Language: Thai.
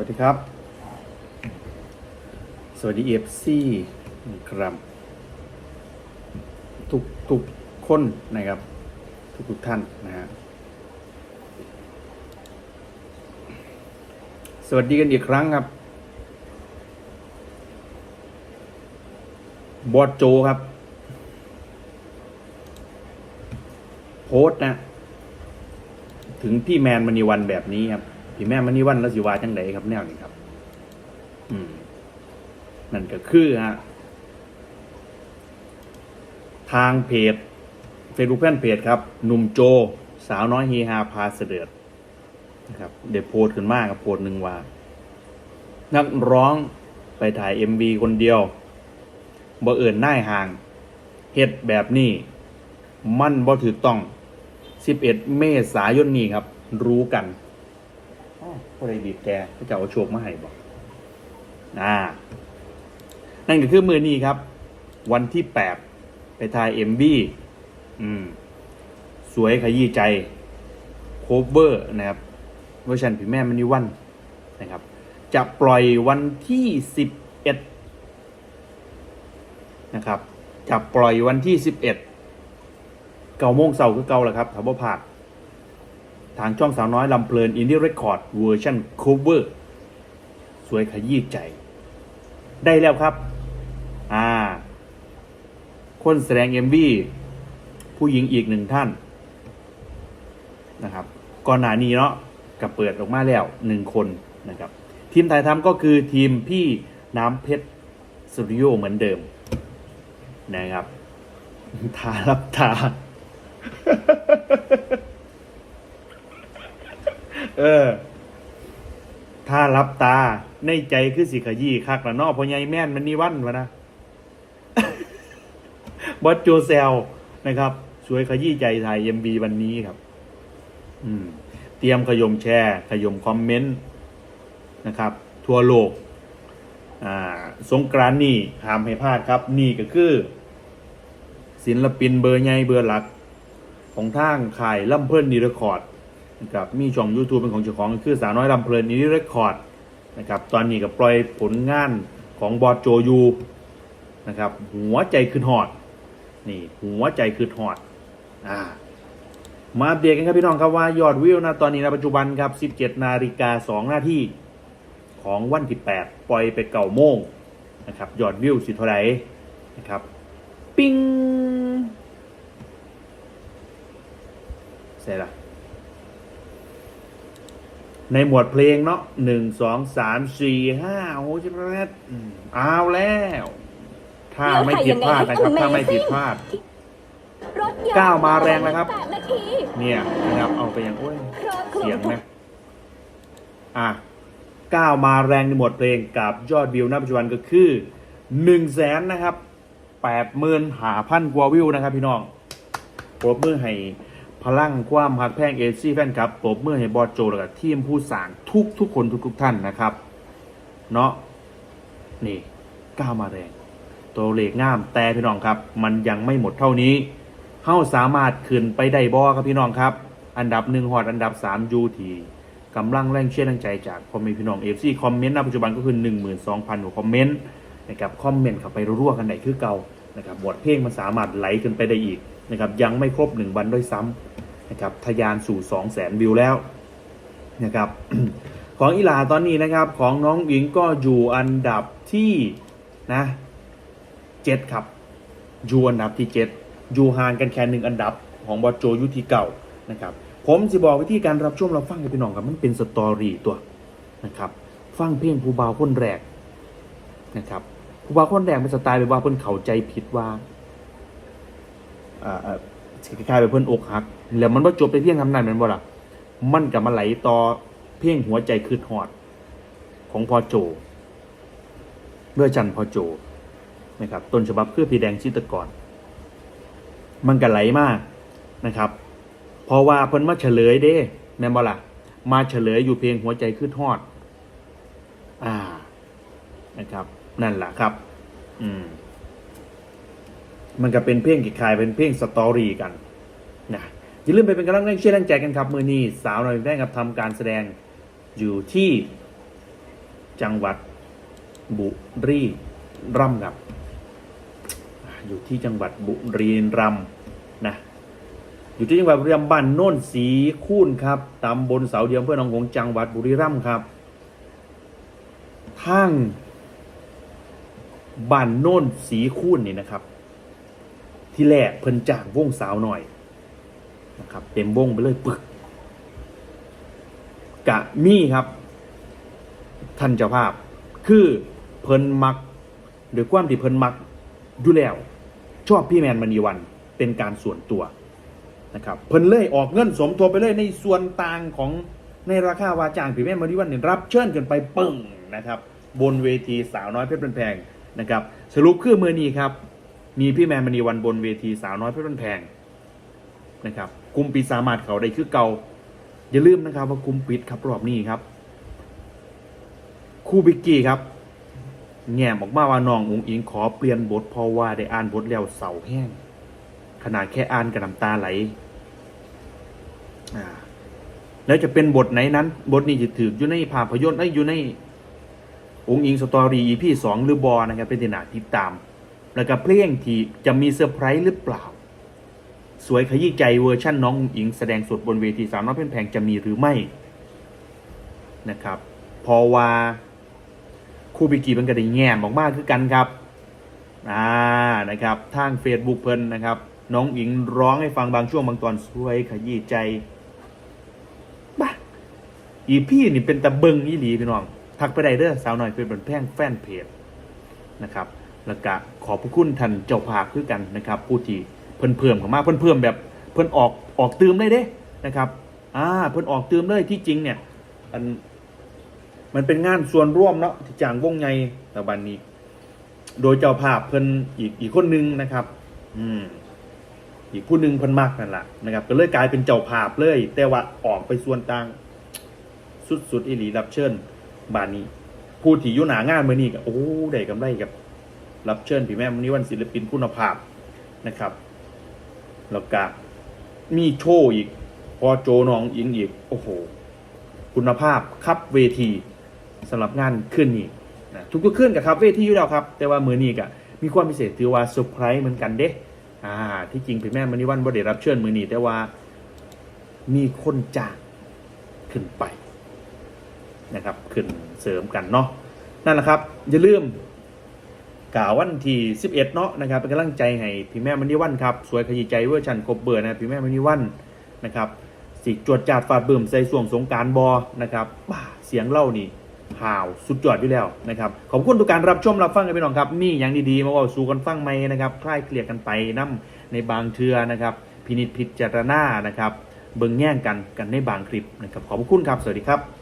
วัสดีครับ สวัสดีเอฟซีครับ ทุกทุกคนนะครับ ทุกทุกท่านนะฮะสวัสดีกันอีกครั้งครับ บอสโจครับ โพสต์นะ ถึงพี่แมนมณีวันแบบนี้ครับ พี่แมนมณีวันแล้วสิวาจังไดครับแนวนี้ครับ อืมนั่นก็คือฮะทางเพจเฟซบุ๊กแฟนเพจครับหนุ่มโจ สาวน้อยเฮฮาพาเสด็จนะครับเดี๋ยวโพสขึ้นมากครับโพสหนึ่งว่า นักร้องไปถ่ายเอ็มบีคนเดียวบ่เอิ่นน่ายห่างเฮ็ดแบบนี้ มั่นบ่ถูกต้อง 11 เมษายนนี้ครับ รู้กัน อ้าวผู้ใดบีบแกพระเจ้าเอาโชคมาให้บอกอ่านั่นก็คือมือนี้ครับ วันที่8ไปถ่ายเอ็มบีอืม สวยขยี้ใจ โคเวอร์นะครับเวอร์ชันผีแม่มณีวันนะครับ จะปล่อยวันที่11นะครับ จะปล่อยวันที่11เก้าโมงเสาร์คือเก่าแหละครับถ้าบ่พลาด ทางช่องสาวน้อยลำเพลินอินดี้เรคคอร์ดเวอร์ชันคเวอร์สวยขยี้ใจ ได้แล้วครับ อ่า คนแสดงเอมวีผู้หญิงอีกหนึ่งท่านนะครับก่อนหน้านี้เนาะกับเปิดออกมาแล้วหนึ่งคนนะครับ ทีมถ่ายทำก็คือทีมพี่น้ำเพชรสตูดิโอเหมือนเดิมนะครับ ทารับตา เออ ถ้ารับตาในใจคือสิขยี้คักละนอพอใหญ่แม่นมันนี่วันวะนะบอสโจเซลนะครับ สวยขยี้ใจถ่ายเอ็มบีวันนี้ครับ อืม เตรียมขยมแชร์ ขยมคอมเมนต์นะครับ ทั่วโลก อ่า สงกรานนี่ห้ามให้พลาดครับ นี่ก็คือ ศิลปินเบอร์ใหญ่เบอร์หลัก ของทางข่ายล่ำเพลินนีเรคคอร์ด นะครับมีช่อง YouTube เป็นของเจ้าของคือสาวน้อยลำเพลินนีเรคคอร์ดนะครับตอนนี้ก็ปล่อยผลงานของบอสโจยูนะครับหัวใจคือหอดนี่หัวใจคือหอดอ่ามาอัปเดตกันครับพี่น้องครับว่ายอดวิวนะตอนนี้นะปัจจุบันครับ 17 นาฬิกา 2 นาทีของวันที่ 8 ปล่อยไปเก่าโมงนะครับยอดวิวสิเท่าไหร่นะครับ ปิ้งเสร็จละ ในหมวดเพลงเนาะหนึ่งสองสามสี่ห้าโอ้ชิบะเรดอืมเอาแล้ว ถ้าไม่ผิดพลาดนะครับ ถ้าไม่ผิดพลาดรถยนต์ก้าวมาแรงแล้วครับแปดนาทีเนี่ยนะครับเอาไปอย่างโอ้ยรถเสียงไหมอะก้าวมาแรงในหมวดเพลงกับยอดวิวณปัจจุบันก็คือหนึ่งแสนนะครับแปดหมื่นหาพันกว่าวิวนะครับพี่น้องปรบมือให้ พลังความหักแพงเอซี่แฟนครับปรบมือให้บอสโจแล้วก็ทีมผู้สางทุกทุกคนทุกทุกท่านนะครับ เนาะนี่ก้าวมาแรง ตัวเลขงามแต่พี่น้องครับ มันยังไม่หมดเท่านี้เฮาสามารถขึ้นไปได้บ่ครับพี่น้องครับ อันดับหนึ่งหอดอันดับสามยูทีกำลังแรงเชียร์แรงใจจากพ่อแม่พี่น้องเอฟซีคอมเมนต์ณปัจจุบันก็คือ 12,000กว่าคอมเมนต์นะครับคอมเมนต์เข้าไปรั่วๆกันไหนคือเก่า นะครับบทเพลงมันสามารถไหลขึ้นไปได้อีกนะครับยังไม่ครบ 1 วันด้วยซ้ำนะครับทะยานสู่ 200,000วิวแล้วนะครับของอีหลาตอนนี้นะครับของน้องหญิงก็อยู่อันดับที่นะเจ็ดครับอยู่อันดับที่เจ็ดอยู่ห่างกันแค่หนึ่งอันดับของบอโจยุทีเก่านะครับผมจะบอกวิธีการรับชมเราฟังกันพี่น้องครับมันเป็นสตอรี่ตัวนะครับฟังเพลงผู้บ่าวคนแรกนะครับ ผู้บ่าวคนแรกเป็นสไตล์แบบว่าเพิ่นเข้าใจผิดว่าอ่าคล้ายๆแบบเพิ่นอกหัก แล้วมันบ่จบไปเพียงทำนั้นแม่นบ่ล่ะ มันก็มาไหลต่อเพลงหัวใจคืดฮอด ของพอโจเมื่อจันพอโจนะครับต้นฉบับคือพี่แดงชิตกร มันก็ไหลมากนะครับ เพราะว่าเพิ่นมาเฉลยเด้แม่นบ่ล่ะ มาเฉลยอยู่เพลงหัวใจคือทอด อ่านะครับ นั่นแหละครับ อืม มันก็เป็นเพลงคล้ายเป็นเพลงสตอรี่กันนะอย่าลืมไปเป็นกำลังแรงเชียร์แรงใจกันครับ มือนี้สาวหน่อยได้ครับทำการแสดงอยู่ที่จังหวัดบุรีรัมย์ครับ อยู่ที่จังหวัดบุรีรัมย์นะ อยู่ที่จังหวัดบุรีรัมย์บ้านโน่นสีคูนครับตำบลเสาเดียมเพื่อนองหงจังหวัดบุรีรัมย์ครับทาง บ้านโน่นสีคูนนี่นะครับ ที่แรกเพิ่นจ้างวงสาวหน่อยนะครับ เต็มวงไปเลยปึกกะมีครับ ท่านเจ้าภาพ คือเพิ่นมักโดยความที่เพิ่นมักอยู่แล้ว ชอบพี่แมนมณีวันเป็นการส่วนตัวนะครับเพิ่นเลยออกเงินสมทบไปเลยในส่วนต่างของในราคาวาจ้างพี่แมนมณีวันเนี่ยรับเชิญกันไปปึ้งนะครับ บนเวทีสาวน้อยเพชรเป็นแพง นะครับสรุปคือมือนี้ครับ มีพี่แมนมณีวันบนเวทีสาวน้อยเพชรเป็นแพงนะครับกลุ่มปีสามารถเขาได้คือเก่า อย่าลืมนะครับว่ากลุ่มปิดครับรอบนี้ครับ คู่บิกกี้ครับ แง่บอกมาว่าน้องอุงอิงขอเปลี่ยนบทเพราะว่าได้อ่านบทแล้วเสาแห้ง ขนาดแค่อ่านกับน้ำตาไหลแล้วจะเป็นบทไหนนั้น บทนี้จะถืออยู่ในภาพยนตร์ไออยู่ใน องค์อิงสตอรี่ EP สองหรือบอนะครับเป็นที่น่าติดตาม แล้วก็เพลงที่จะมีเซอร์ไพรส์หรือเปล่า สวยขยี้ใจเวอร์ชั่นน้ององอิงแสดงสดบนเวทีสาวน้อยเพื่นแพงจะมีหรือไม่นะครับ พอว่าคู่บิกีมันก็ได้แง่มออกมากคือกันครับอ่านะครับทาง Facebook เพิ่นนะครับ น้องอิงร้องให้ฟังบางช่วงบางตอนสวยขยี้ใจบ้าอีพี่นี่เป็นตะเบิงอีหลีพี่น้อง ทักไปได้เด้อสาวหน่อยเป็นบนแพ่งแฟนเพจนะครับแล้วก็ขอบพระคุณท่านเจ้าภาพคือกันนะครับผู้ที่เพิ่นเพิ่มเข้ามาเพิ่นเพิ่มแบบเพิ่นออกออกตืมได้เด้นะครับอ่าเพิ่นออกตืมเลยที่จริงเนี่ยอันมันเป็นงานส่วนร่วมเนาะที่จ้างวงไงแต่บันนี้ โดยเจ้าภาพเพิ่นอีกอีกคนนึงนะครับ อืมอีกผู้หนึ่งเพิ่นมากนั่นแหละนะครับ ก็เลยกลายเป็นเจ้าภาพเลย แต่ว่าออกไปส่วนต่าง สุดๆอีหลีรับเชิญ บานนี้ผู้ที่ยู่หนางานเมื่อนี้ก็โอ้ได้กำไรกับ รับเชิญพี่แม่มอนี้วันศิลปินคุณภาพนะครับ แล้วก็มีโชว์อีก พอโจน้องอิงอีก โอ้โห คุณภาพครับเวทีสำหรับงานขึ้นนี้นะทุกๆขึ้นกับครับเวทีอยู่แล้วครับ แต่ว่ามือนี้ก็มีความพิเศษถือว่าเซอร์ไพรส์เหมือนกันเด้อ่า ที่จริงพี่แม่มณีวันบ่ได้รับเชิญมือนี้แต่ว่ามีคนจ้างขึ้นไป นะครับขึ้นเสริมกันเนาะนั่นแหละครับ อย่าลืมกล่าววันที่ 11 เนาะนะครับเป็นกำลังใจให้พี่แม่มณีวันครับสวยขยี้ใจเวอร์ชันครบเบอร์นะพี่แม่มณีวันนะครับสิจวดจาดฟาดบิ่มใส่ส่วงสงการบอนะครับบ้าเสียงเล่านี่ห่าวสุดยอดอยู่แล้วนะครับขอบคุณทุกการรับชมรับฟังกันไปน้องครับมีอย่างดีๆมาว่าสู่กันฟังไหมนะครับคลายเคลียร์กันไปน้ำในบางเทือนะครับพินิจพิจารณานะครับเบิ่งแย่งกันกันในบางคลิปนะครับขอบคุณครับสวัสดีครับ